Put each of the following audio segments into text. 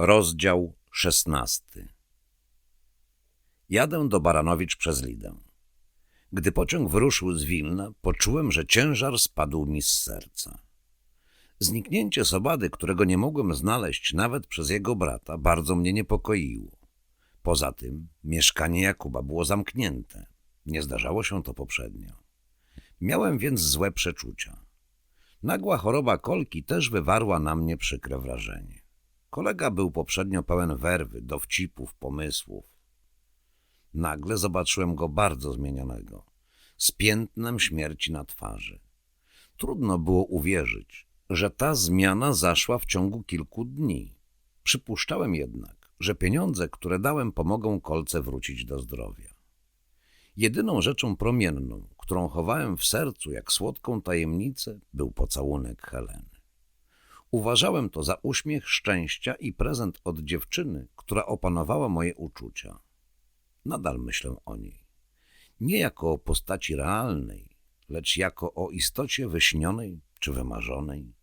Rozdział szesnasty Jadę do Baranowicz przez Lidę. Gdy pociąg wyruszył z Wilna, poczułem, że ciężar spadł mi z serca. Zniknięcie Sobady, którego nie mogłem znaleźć nawet przez jego brata, bardzo mnie niepokoiło. Poza tym mieszkanie Jakuba było zamknięte. Nie zdarzało się to poprzednio. Miałem więc złe przeczucia. Nagła choroba kolki też wywarła na mnie przykre wrażenie. Kolega był poprzednio pełen werwy, dowcipów, pomysłów. Nagle zobaczyłem go bardzo zmienionego, z piętnem śmierci na twarzy. Trudno było uwierzyć, że ta zmiana zaszła w ciągu kilku dni. Przypuszczałem jednak, że pieniądze, które dałem, pomogą kolce wrócić do zdrowia. Jedyną rzeczą promienną, którą chowałem w sercu jak słodką tajemnicę, był pocałunek Heleny. Uważałem to za uśmiech szczęścia i prezent od dziewczyny, która opanowała moje uczucia. Nadal myślę o niej. Nie jako o postaci realnej, lecz jako o istocie wyśnionej czy wymarzonej.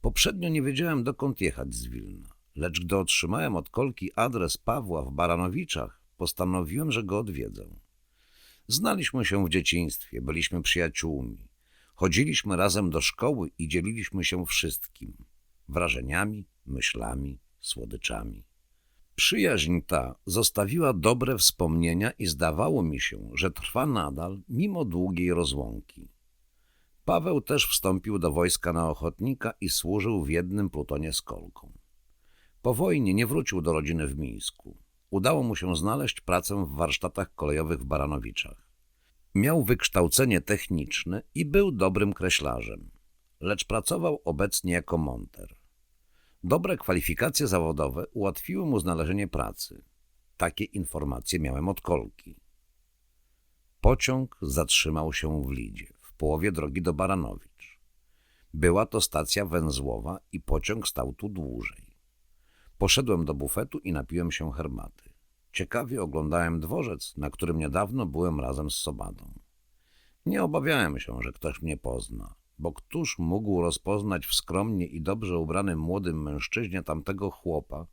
Poprzednio nie wiedziałem, dokąd jechać z Wilna, lecz gdy otrzymałem od Kolki adres Pawła w Baranowiczach, postanowiłem, że go odwiedzę. Znaliśmy się w dzieciństwie, byliśmy przyjaciółmi. Chodziliśmy razem do szkoły i dzieliliśmy się wszystkim wrażeniami, myślami, słodyczami. Przyjaźń ta zostawiła dobre wspomnienia i zdawało mi się, że trwa nadal, mimo długiej rozłąki. Paweł też wstąpił do wojska na ochotnika i służył w jednym plutonie z Kolką. Po wojnie nie wrócił do rodziny w Mińsku. Udało mu się znaleźć pracę w warsztatach kolejowych w Baranowiczach. Miał wykształcenie techniczne i był dobrym kreślarzem, lecz pracował obecnie jako monter. Dobre kwalifikacje zawodowe ułatwiły mu znalezienie pracy. Takie informacje miałem od Kolki. Pociąg zatrzymał się w Lidzie, w połowie drogi do Baranowicz. Była to stacja węzłowa i pociąg stał tu dłużej. Poszedłem do bufetu i napiłem się herbaty. Ciekawie oglądałem dworzec, na którym niedawno byłem razem z Sobadą. Nie obawiałem się, że ktoś mnie pozna, bo któż mógł rozpoznać w skromnie i dobrze ubranym młodym mężczyźnie tamtego chłopa,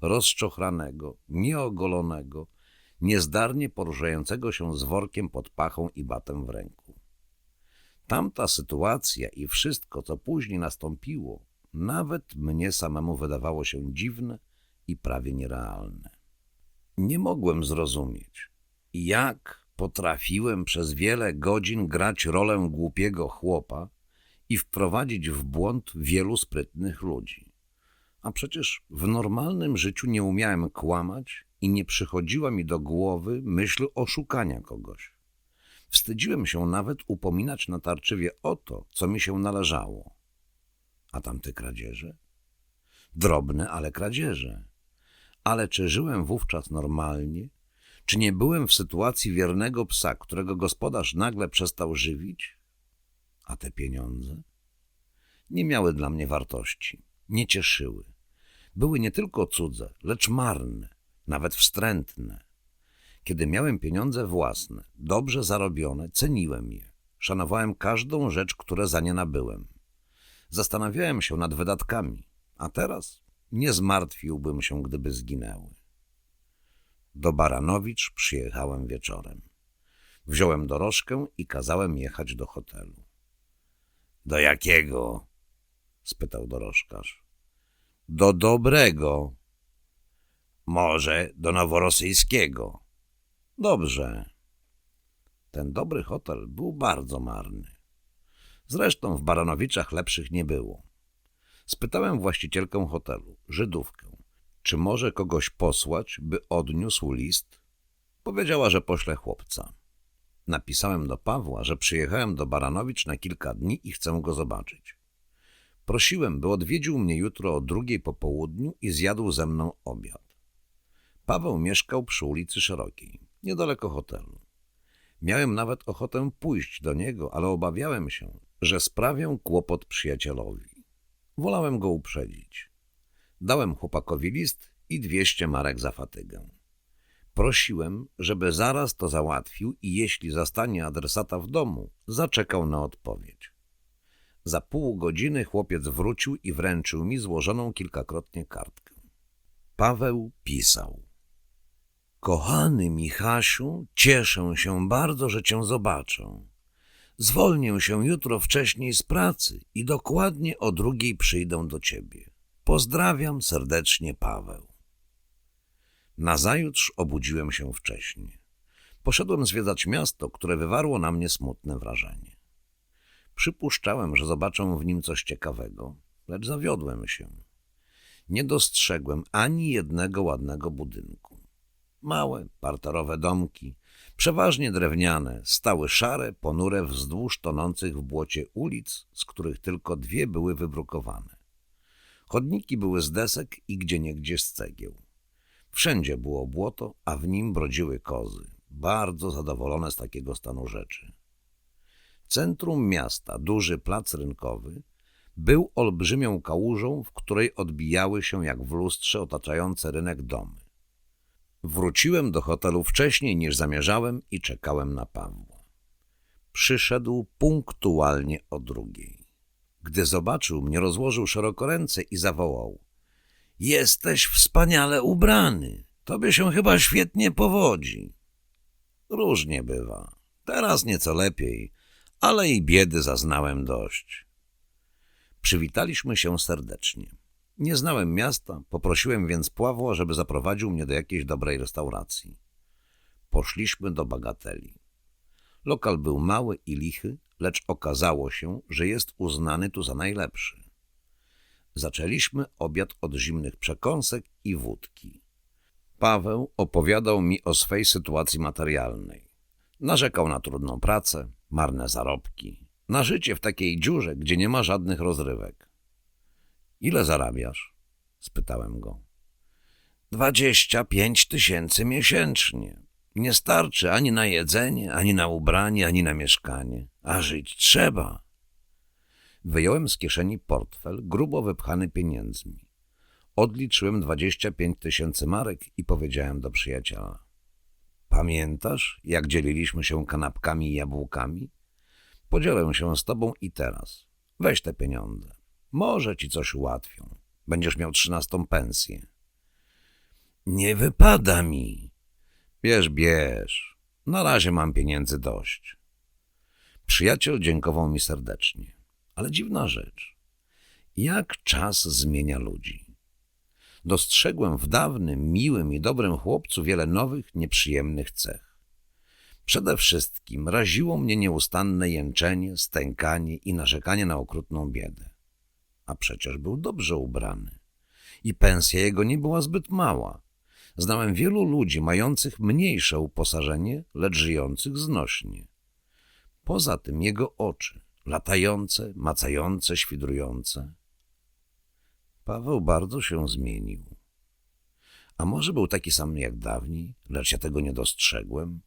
rozczochranego, nieogolonego, niezdarnie poruszającego się z workiem pod pachą i batem w ręku. Tamta sytuacja i wszystko, co później nastąpiło, nawet mnie samemu wydawało się dziwne i prawie nierealne. Nie mogłem zrozumieć, jak potrafiłem przez wiele godzin grać rolę głupiego chłopa i wprowadzić w błąd wielu sprytnych ludzi. A przecież w normalnym życiu nie umiałem kłamać i nie przychodziła mi do głowy myśl oszukania kogoś. Wstydziłem się nawet upominać natarczywie o to, co mi się należało. A tamte kradzieże? Drobne, ale kradzieże. Ale czy żyłem wówczas normalnie? Czy nie byłem w sytuacji wiernego psa, którego gospodarz nagle przestał żywić? A te pieniądze? Nie miały dla mnie wartości, nie cieszyły. Były nie tylko cudze, lecz marne, nawet wstrętne. Kiedy miałem pieniądze własne, dobrze zarobione, ceniłem je. Szanowałem każdą rzecz, które za nie nabyłem. Zastanawiałem się nad wydatkami, a teraz nie zmartwiłbym się, gdyby zginęły. Do Baranowicz przyjechałem wieczorem. Wziąłem dorożkę i kazałem jechać do hotelu. — Do jakiego? — spytał dorożkarz. — Do dobrego. — Może do noworosyjskiego. — Dobrze. Ten dobry hotel był bardzo marny. Zresztą w Baranowiczach lepszych nie było. Spytałem właścicielkę hotelu, Żydówkę, czy może kogoś posłać, by odniósł list. Powiedziała, że pośle chłopca. Napisałem do Pawła, że przyjechałem do Baranowicz na kilka dni i chcę go zobaczyć. Prosiłem, by odwiedził mnie jutro o drugiej po południu i zjadł ze mną obiad. Paweł mieszkał przy ulicy Szerokiej, niedaleko hotelu. Miałem nawet ochotę pójść do niego, ale obawiałem się, że sprawię kłopot przyjacielowi. Wolałem go uprzedzić. Dałem chłopakowi list i dwieście marek za fatygę. Prosiłem, żeby zaraz to załatwił i jeśli zastanie adresata w domu, zaczekał na odpowiedź. Za pół godziny chłopiec wrócił i wręczył mi złożoną kilkakrotnie kartkę. Paweł pisał. Kochany Michasiu, cieszę się bardzo, że cię zobaczę. Zwolnię się jutro wcześniej z pracy i dokładnie o drugiej przyjdę do ciebie. Pozdrawiam serdecznie Paweł. Nazajutrz obudziłem się wcześnie. Poszedłem zwiedzać miasto, które wywarło na mnie smutne wrażenie. Przypuszczałem, że zobaczę w nim coś ciekawego, lecz zawiodłem się. Nie dostrzegłem ani jednego ładnego budynku. Małe, parterowe domki, przeważnie drewniane, stały szare, ponure wzdłuż tonących w błocie ulic, z których tylko dwie były wybrukowane. Chodniki były z desek i gdzieniegdzie z cegieł. Wszędzie było błoto, a w nim brodziły kozy, bardzo zadowolone z takiego stanu rzeczy. Centrum miasta, duży plac rynkowy, był olbrzymią kałużą, w której odbijały się jak w lustrze otaczające rynek domy. Wróciłem do hotelu wcześniej niż zamierzałem i czekałem na Pawła. Przyszedł punktualnie o drugiej. Gdy zobaczył mnie, rozłożył szeroko ręce i zawołał. Jesteś wspaniale ubrany. Tobie się chyba świetnie powodzi. Różnie bywa. Teraz nieco lepiej, ale i biedy zaznałem dość. Przywitaliśmy się serdecznie. Nie znałem miasta, poprosiłem więc Pławła, żeby zaprowadził mnie do jakiejś dobrej restauracji. Poszliśmy do Bagateli. Lokal był mały i lichy, lecz okazało się, że jest uznany tu za najlepszy. Zaczęliśmy obiad od zimnych przekąsek i wódki. Paweł opowiadał mi o swej sytuacji materialnej. Narzekał na trudną pracę, marne zarobki, na życie w takiej dziurze, gdzie nie ma żadnych rozrywek. Ile zarabiasz? spytałem go. Dwadzieścia pięć tysięcy miesięcznie. Nie starczy ani na jedzenie, ani na ubranie, ani na mieszkanie. A żyć trzeba. Wyjąłem z kieszeni portfel, grubo wypchany pieniędzmi. Odliczyłem dwadzieścia pięć tysięcy marek i powiedziałem do przyjaciela. Pamiętasz, jak dzieliliśmy się kanapkami i jabłkami? Podzielę się z tobą i teraz. Weź te pieniądze. Może ci coś ułatwią. Będziesz miał trzynastą pensję. Nie wypada mi. Bierz, bierz. Na razie mam pieniędzy dość. Przyjaciel dziękował mi serdecznie. Ale dziwna rzecz. Jak czas zmienia ludzi. Dostrzegłem w dawnym, miłym i dobrym chłopcu wiele nowych, nieprzyjemnych cech. Przede wszystkim raziło mnie nieustanne jęczenie, stękanie i narzekanie na okrutną biedę. A przecież był dobrze ubrany. I pensja jego nie była zbyt mała. Znałem wielu ludzi mających mniejsze uposażenie, lecz żyjących znośnie. Poza tym jego oczy, latające, macające, świdrujące. Paweł bardzo się zmienił. A może był taki sam jak dawniej, lecz ja tego nie dostrzegłem?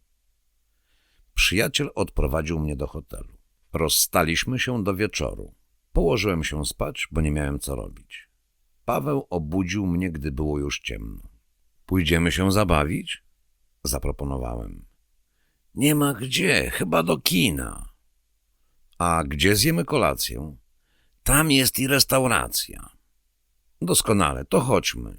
Przyjaciel odprowadził mnie do hotelu. Rozstaliśmy się do wieczoru. Położyłem się spać, bo nie miałem co robić. Paweł obudził mnie, gdy było już ciemno. Pójdziemy się zabawić? Zaproponowałem. Nie ma gdzie, chyba do kina. A gdzie zjemy kolację? Tam jest i restauracja. Doskonale, to chodźmy.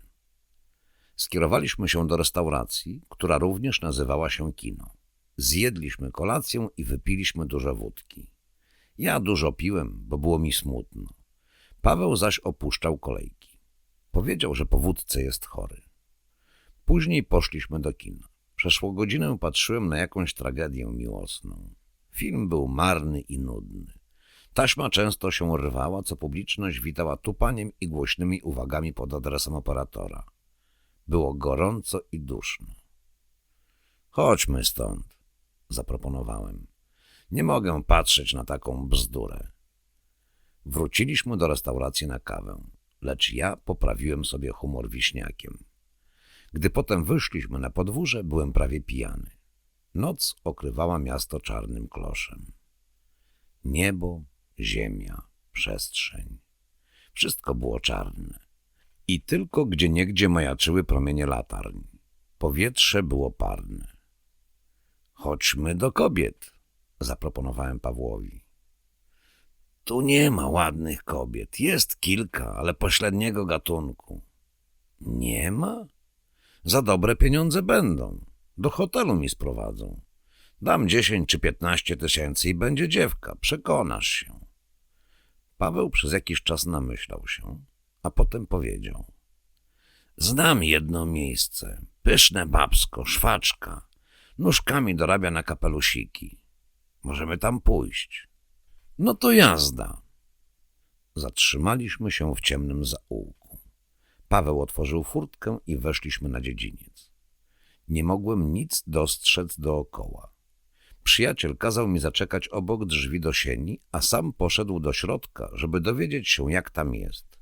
Skierowaliśmy się do restauracji, która również nazywała się kino. Zjedliśmy kolację i wypiliśmy dużo wódki. Ja dużo piłem, bo było mi smutno. Paweł zaś opuszczał kolejki. Powiedział, że po wódce jest chory. Później poszliśmy do kina. Przeszło godzinę patrzyłem na jakąś tragedię miłosną. Film był marny i nudny. Taśma często się rwała, co publiczność witała tupaniem i głośnymi uwagami pod adresem operatora. Było gorąco i duszno. Chodźmy stąd, zaproponowałem. Nie mogę patrzeć na taką bzdurę. Wróciliśmy do restauracji na kawę, lecz ja poprawiłem sobie humor wiśniakiem. Gdy potem wyszliśmy na podwórze, byłem prawie pijany. Noc okrywała miasto czarnym kloszem. Niebo, ziemia, przestrzeń. Wszystko było czarne. I tylko gdzieniegdzie majaczyły promienie latarni. Powietrze było parne. Chodźmy do kobiet, zaproponowałem Pawłowi. Tu nie ma ładnych kobiet. Jest kilka, ale pośredniego gatunku. Nie ma? Za dobre pieniądze będą. Do hotelu mi sprowadzą. Dam dziesięć czy piętnaście tysięcy i będzie dziewka, przekonasz się. Paweł przez jakiś czas namyślał się, a potem powiedział. Znam jedno miejsce, pyszne babsko, szwaczka, nóżkami dorabia na kapelusiki. Możemy tam pójść. No to jazda. Zatrzymaliśmy się w ciemnym zaułku. Paweł otworzył furtkę i weszliśmy na dziedziniec. Nie mogłem nic dostrzec dookoła. Przyjaciel kazał mi zaczekać obok drzwi do sieni, a sam poszedł do środka, żeby dowiedzieć się, jak tam jest.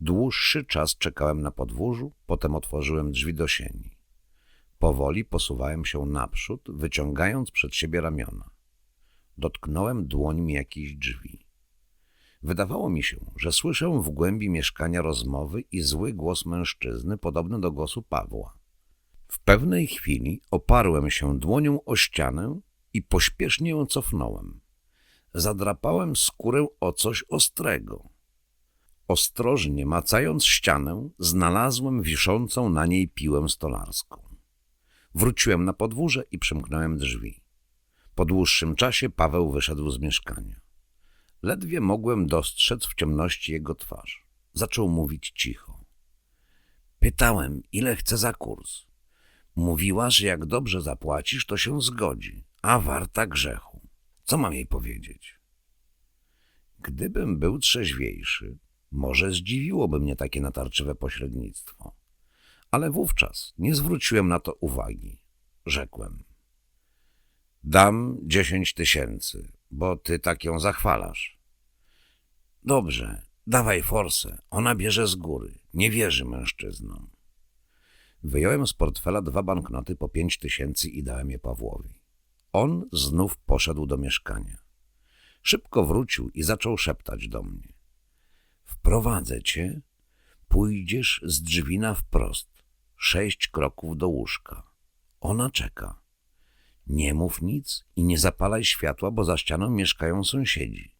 Dłuższy czas czekałem na podwórzu, potem otworzyłem drzwi do sieni. Powoli posuwałem się naprzód, wyciągając przed siebie ramiona. Dotknąłem dłońmi jakichś drzwi. Wydawało mi się, że słyszę w głębi mieszkania rozmowy i zły głos mężczyzny, podobny do głosu Pawła. W pewnej chwili oparłem się dłonią o ścianę i pośpiesznie ją cofnąłem. Zadrapałem skórę o coś ostrego. Ostrożnie macając ścianę, znalazłem wiszącą na niej piłę stolarską. Wróciłem na podwórze i przymknąłem drzwi. Po dłuższym czasie Paweł wyszedł z mieszkania. Ledwie mogłem dostrzec w ciemności jego twarz. Zaczął mówić cicho. Pytałem, ile chce za kurs. Mówiła, że jak dobrze zapłacisz, to się zgodzi, a warta grzechu. Co mam jej powiedzieć? Gdybym był trzeźwiejszy, może zdziwiłoby mnie takie natarczywe pośrednictwo. Ale wówczas nie zwróciłem na to uwagi. Rzekłem. Dam dziesięć tysięcy, bo ty tak ją zachwalasz. Dobrze, dawaj forsę. Ona bierze z góry. Nie wierzy mężczyznom. Wyjąłem z portfela dwa banknoty po pięć tysięcy i dałem je Pawłowi. On znów poszedł do mieszkania. Szybko wrócił i zaczął szeptać do mnie. Wprowadzę cię, pójdziesz z drzwi na wprost, sześć kroków do łóżka. Ona czeka. Nie mów nic i nie zapalaj światła, bo za ścianą mieszkają sąsiedzi.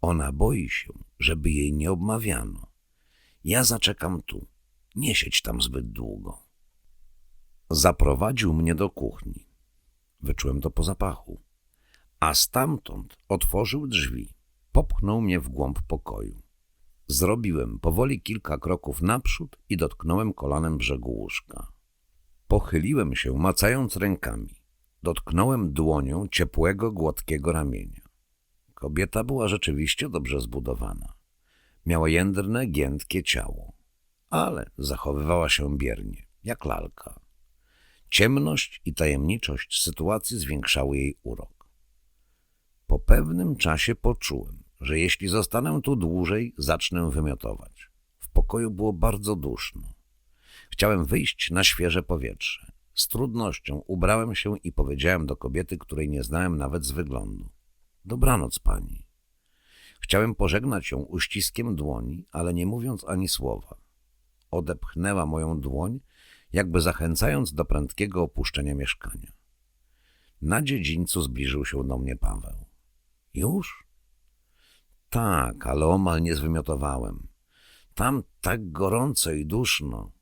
Ona boi się, żeby jej nie obmawiano. Ja zaczekam tu. Nie siedź tam zbyt długo. Zaprowadził mnie do kuchni. Wyczułem to po zapachu. A stamtąd otworzył drzwi. Popchnął mnie w głąb pokoju. Zrobiłem powoli kilka kroków naprzód i dotknąłem kolanem brzegu łóżka. Pochyliłem się, macając rękami. Dotknąłem dłonią ciepłego, gładkiego ramienia. Kobieta była rzeczywiście dobrze zbudowana. Miała jędrne, giętkie ciało, ale zachowywała się biernie, jak lalka. Ciemność i tajemniczość sytuacji zwiększały jej urok. Po pewnym czasie poczułem, że jeśli zostanę tu dłużej, zacznę wymiotować. W pokoju było bardzo duszno. Chciałem wyjść na świeże powietrze. Z trudnością ubrałem się i powiedziałem do kobiety, której nie znałem nawet z wyglądu. Dobranoc pani. Chciałem pożegnać ją uściskiem dłoni, ale nie mówiąc ani słowa. Odepchnęła moją dłoń, jakby zachęcając do prędkiego opuszczenia mieszkania. Na dziedzińcu zbliżył się do mnie Paweł. Już? Tak, ale omal nie zwymiotowałem. Tam tak gorąco i duszno.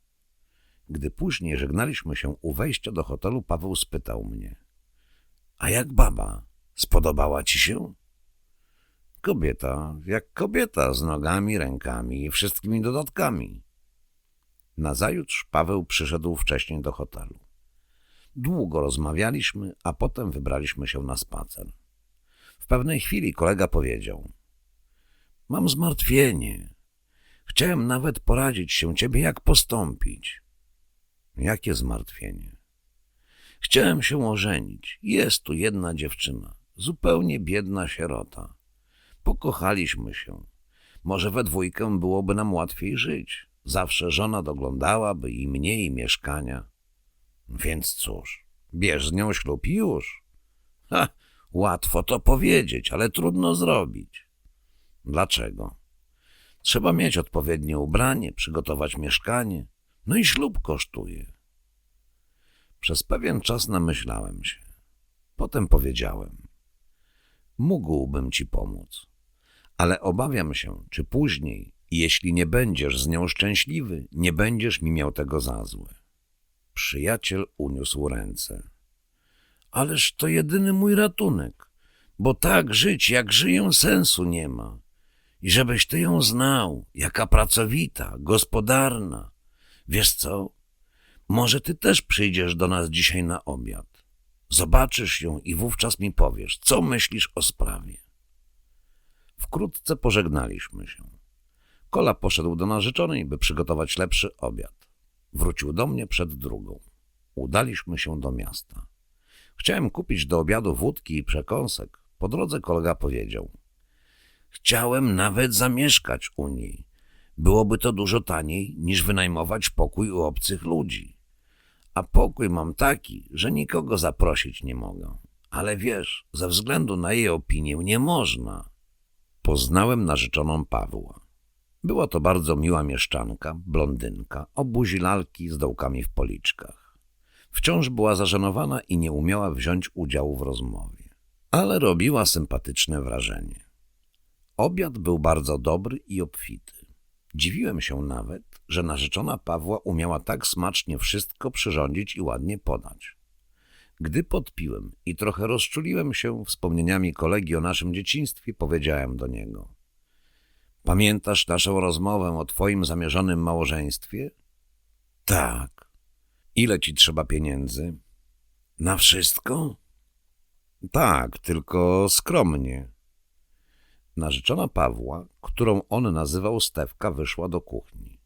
Gdy później żegnaliśmy się u wejścia do hotelu, Paweł spytał mnie. A jak baba? Spodobała ci się? Kobieta, jak kobieta, z nogami, rękami i wszystkimi dodatkami. Nazajutrz Paweł przyszedł wcześniej do hotelu. Długo rozmawialiśmy, a potem wybraliśmy się na spacer. W pewnej chwili kolega powiedział – Mam zmartwienie. Chciałem nawet poradzić się ciebie, jak postąpić. Jakie zmartwienie? Chciałem się ożenić. Jest tu jedna dziewczyna, zupełnie biedna sierota. Pokochaliśmy się. Może we dwójkę byłoby nam łatwiej żyć. Zawsze żona doglądałaby i mnie i mieszkania. Więc cóż, bierz z nią ślub i już. Ha, łatwo to powiedzieć, ale trudno zrobić. Dlaczego? Trzeba mieć odpowiednie ubranie, przygotować mieszkanie, no i ślub kosztuje. Przez pewien czas namyślałem się. Potem powiedziałem. Mógłbym ci pomóc, ale obawiam się, czy później Jeśli nie będziesz z nią szczęśliwy, nie będziesz mi miał tego za złe. Przyjaciel uniósł ręce. Ależ to jedyny mój ratunek, bo tak żyć, jak żyję, sensu nie ma. I żebyś ty ją znał, jaka pracowita, gospodarna. Wiesz co? Może ty też przyjdziesz do nas dzisiaj na obiad. Zobaczysz ją i wówczas mi powiesz, co myślisz o sprawie. Wkrótce pożegnaliśmy się. Kola poszedł do narzeczonej, by przygotować lepszy obiad. Wrócił do mnie przed drugą. Udaliśmy się do miasta. Chciałem kupić do obiadu wódki i przekąsek. Po drodze kolega powiedział. Chciałem nawet zamieszkać u niej. Byłoby to dużo taniej niż wynajmować pokój u obcych ludzi. A pokój mam taki, że nikogo zaprosić nie mogę. Ale wiesz, ze względu na jej opinię nie można. Poznałem narzeczoną Pawła. Była to bardzo miła mieszczanka, blondynka, o buzi lalki z dołkami w policzkach. Wciąż była zażenowana i nie umiała wziąć udziału w rozmowie, ale robiła sympatyczne wrażenie. Obiad był bardzo dobry i obfity. Dziwiłem się nawet, że narzeczona Pawła umiała tak smacznie wszystko przyrządzić i ładnie podać. Gdy podpiłem i trochę rozczuliłem się wspomnieniami kolegi o naszym dzieciństwie, powiedziałem do niego. Pamiętasz naszą rozmowę o twoim zamierzonym małżeństwie? Tak. Ile ci trzeba pieniędzy? Na wszystko? Tak, tylko skromnie. Narzeczona Pawła, którą on nazywał Stewka, wyszła do kuchni.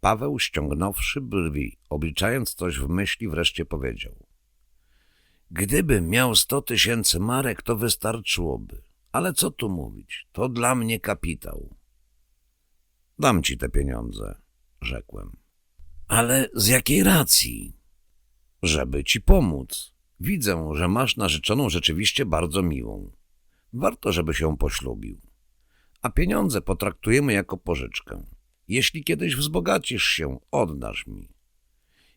Paweł, ściągnąwszy brwi, obliczając coś w myśli, wreszcie powiedział. Gdybym miał sto tysięcy marek, to wystarczyłoby. Ale co tu mówić? To dla mnie kapitał. Dam ci te pieniądze, rzekłem. Ale z jakiej racji? Żeby ci pomóc. Widzę, że masz narzeczoną rzeczywiście bardzo miłą. Warto, żeby się poślubił. A pieniądze potraktujemy jako pożyczkę. Jeśli kiedyś wzbogacisz się, oddasz mi.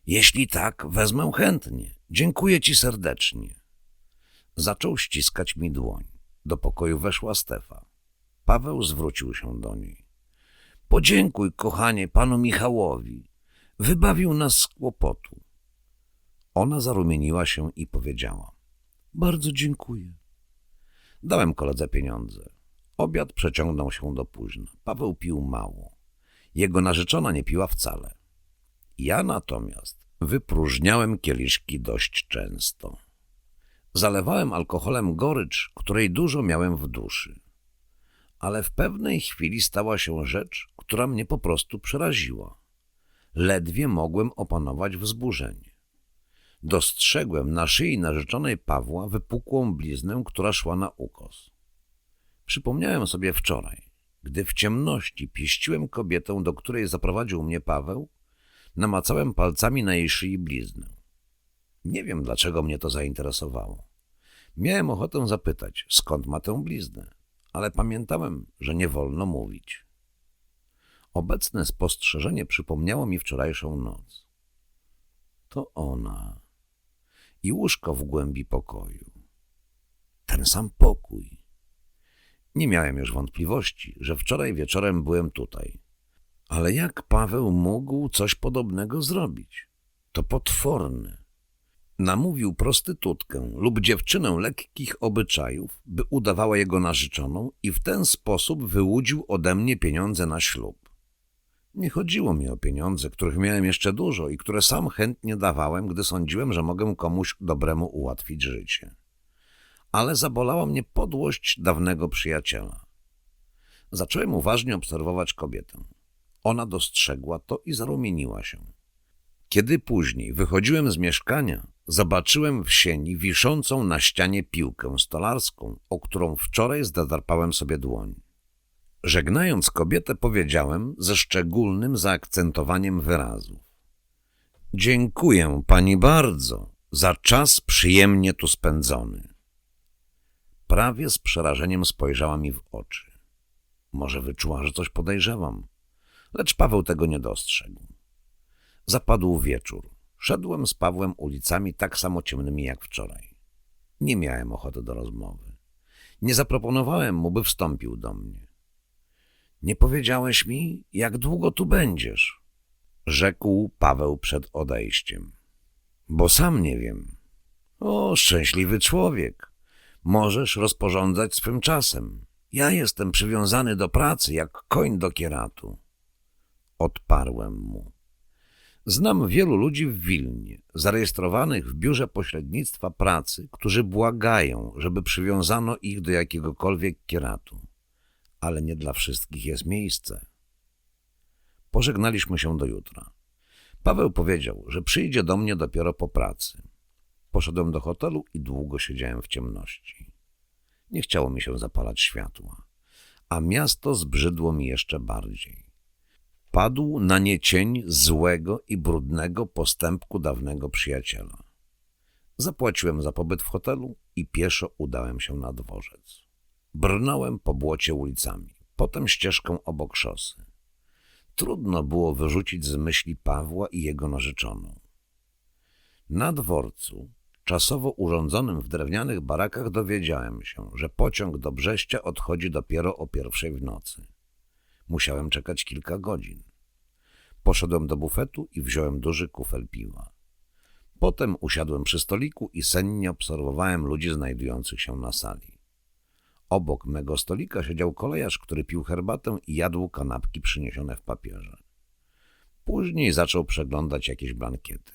Jeśli tak, wezmę chętnie. Dziękuję ci serdecznie. Zaczął ściskać mi dłoń. Do pokoju weszła Stefa. Paweł zwrócił się do niej. Podziękuj, kochanie, panu Michałowi. Wybawił nas z kłopotu. Ona zarumieniła się i powiedziała. Bardzo dziękuję. Dałem koledze pieniądze. Obiad przeciągnął się do późna. Paweł pił mało. Jego narzeczona nie piła wcale. Ja natomiast wypróżniałem kieliszki dość często. Zalewałem alkoholem gorycz, której dużo miałem w duszy. Ale w pewnej chwili stała się rzecz, która mnie po prostu przeraziła. Ledwie mogłem opanować wzburzenie. Dostrzegłem na szyi narzeczonej Pawła wypukłą bliznę, która szła na ukos. Przypomniałem sobie wczoraj, gdy w ciemności pieściłem kobietę, do której zaprowadził mnie Paweł, namacałem palcami na jej szyi bliznę. Nie wiem, dlaczego mnie to zainteresowało. Miałem ochotę zapytać, skąd ma tę bliznę, ale pamiętałem, że nie wolno mówić. Obecne spostrzeżenie przypomniało mi wczorajszą noc. To ona. I łóżko w głębi pokoju. Ten sam pokój. Nie miałem już wątpliwości, że wczoraj wieczorem byłem tutaj. Ale jak Paweł mógł coś podobnego zrobić? To potworne. Namówił prostytutkę lub dziewczynę lekkich obyczajów, by udawała jego narzeczoną i w ten sposób wyłudził ode mnie pieniądze na ślub. Nie chodziło mi o pieniądze, których miałem jeszcze dużo i które sam chętnie dawałem, gdy sądziłem, że mogę komuś dobremu ułatwić życie. Ale zabolała mnie podłość dawnego przyjaciela. Zacząłem uważnie obserwować kobietę. Ona dostrzegła to i zarumieniła się. Kiedy później wychodziłem z mieszkania, zobaczyłem w sieni wiszącą na ścianie piłkę stolarską, o którą wczoraj zdadarpałem sobie dłoń. Żegnając kobietę powiedziałem ze szczególnym zaakcentowaniem wyrazów. Dziękuję pani bardzo za czas przyjemnie tu spędzony. Prawie z przerażeniem spojrzała mi w oczy. Może wyczuła, że coś podejrzewam, lecz Paweł tego nie dostrzegł. Zapadł wieczór. Szedłem z Pawłem ulicami tak samo ciemnymi jak wczoraj. Nie miałem ochoty do rozmowy. Nie zaproponowałem mu, by wstąpił do mnie. Nie powiedziałeś mi, jak długo tu będziesz? Rzekł Paweł przed odejściem. Bo sam nie wiem. O, szczęśliwy człowiek. Możesz rozporządzać swym czasem. Ja jestem przywiązany do pracy jak koń do kieratu. Odparłem mu. Znam wielu ludzi w Wilnie, zarejestrowanych w biurze pośrednictwa pracy, którzy błagają, żeby przywiązano ich do jakiegokolwiek kieratu. Ale nie dla wszystkich jest miejsce. Pożegnaliśmy się do jutra. Paweł powiedział, że przyjdzie do mnie dopiero po pracy. Poszedłem do hotelu i długo siedziałem w ciemności. Nie chciało mi się zapalać światła, a miasto zbrzydło mi jeszcze bardziej. Padł na nie cień złego i brudnego postępku dawnego przyjaciela. Zapłaciłem za pobyt w hotelu i pieszo udałem się na dworzec. Brnąłem po błocie ulicami, potem ścieżką obok szosy. Trudno było wyrzucić z myśli Pawła i jego narzeczoną. Na dworcu, czasowo urządzonym w drewnianych barakach, dowiedziałem się, że pociąg do Brześcia odchodzi dopiero o pierwszej w nocy. Musiałem czekać kilka godzin. Poszedłem do bufetu i wziąłem duży kufel piwa. Potem usiadłem przy stoliku i sennie obserwowałem ludzi znajdujących się na sali. Obok mego stolika siedział kolejarz, który pił herbatę i jadł kanapki przyniesione w papierze. Później zaczął przeglądać jakieś blankiety.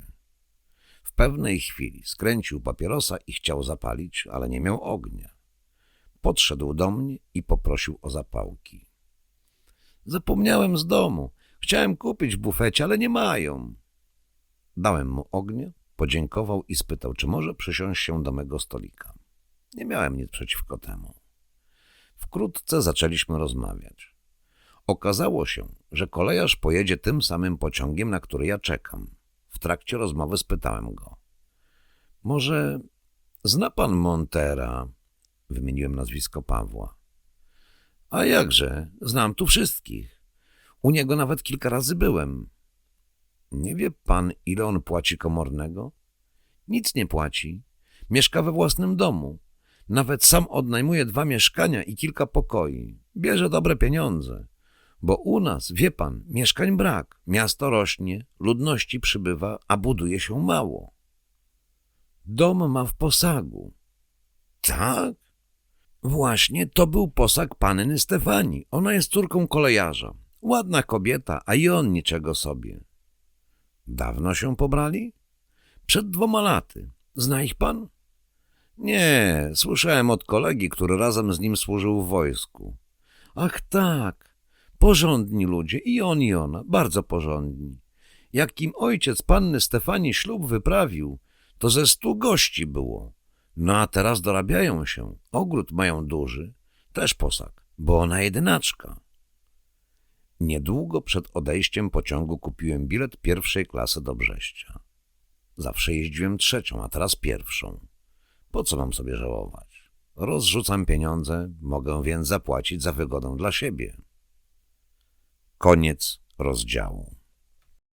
W pewnej chwili skręcił papierosa i chciał zapalić, ale nie miał ognia. Podszedł do mnie i poprosił o zapałki. Zapomniałem z domu. Chciałem kupić w bufecie, ale nie mają. Dałem mu ognia, podziękował i spytał, czy może przysiąść się do mego stolika. Nie miałem nic przeciwko temu. Wkrótce zaczęliśmy rozmawiać. Okazało się, że kolejarz pojedzie tym samym pociągiem, na który ja czekam. W trakcie rozmowy spytałem go. Może zna pan Montera? Wymieniłem nazwisko Pawła. A jakże, znam tu wszystkich. U niego nawet kilka razy byłem. Nie wie pan, ile on płaci komornego? Nic nie płaci. Mieszka we własnym domu. Nawet sam odnajmuje dwa mieszkania i kilka pokoi. Bierze dobre pieniądze. Bo u nas, wie pan, mieszkań brak. Miasto rośnie, ludności przybywa, a buduje się mało. Dom ma w posagu. Tak? Właśnie to był posag panny Stefanii. Ona jest córką kolejarza. Ładna kobieta, a i on niczego sobie. Dawno się pobrali? Przed dwoma laty. Zna ich pan? Nie, słyszałem od kolegi, który razem z nim służył w wojsku. Ach tak, porządni ludzie, i on i ona, bardzo porządni. Jak im ojciec panny Stefanii ślub wyprawił, to ze stu gości było. No a teraz dorabiają się, ogród mają duży, też posag, bo ona jedynaczka. Niedługo przed odejściem pociągu kupiłem bilet pierwszej klasy do Brześcia. Zawsze jeździłem trzecią, a teraz pierwszą. Po co mam sobie żałować? Rozrzucam pieniądze, mogę więc zapłacić za wygodę dla siebie. Koniec rozdziału.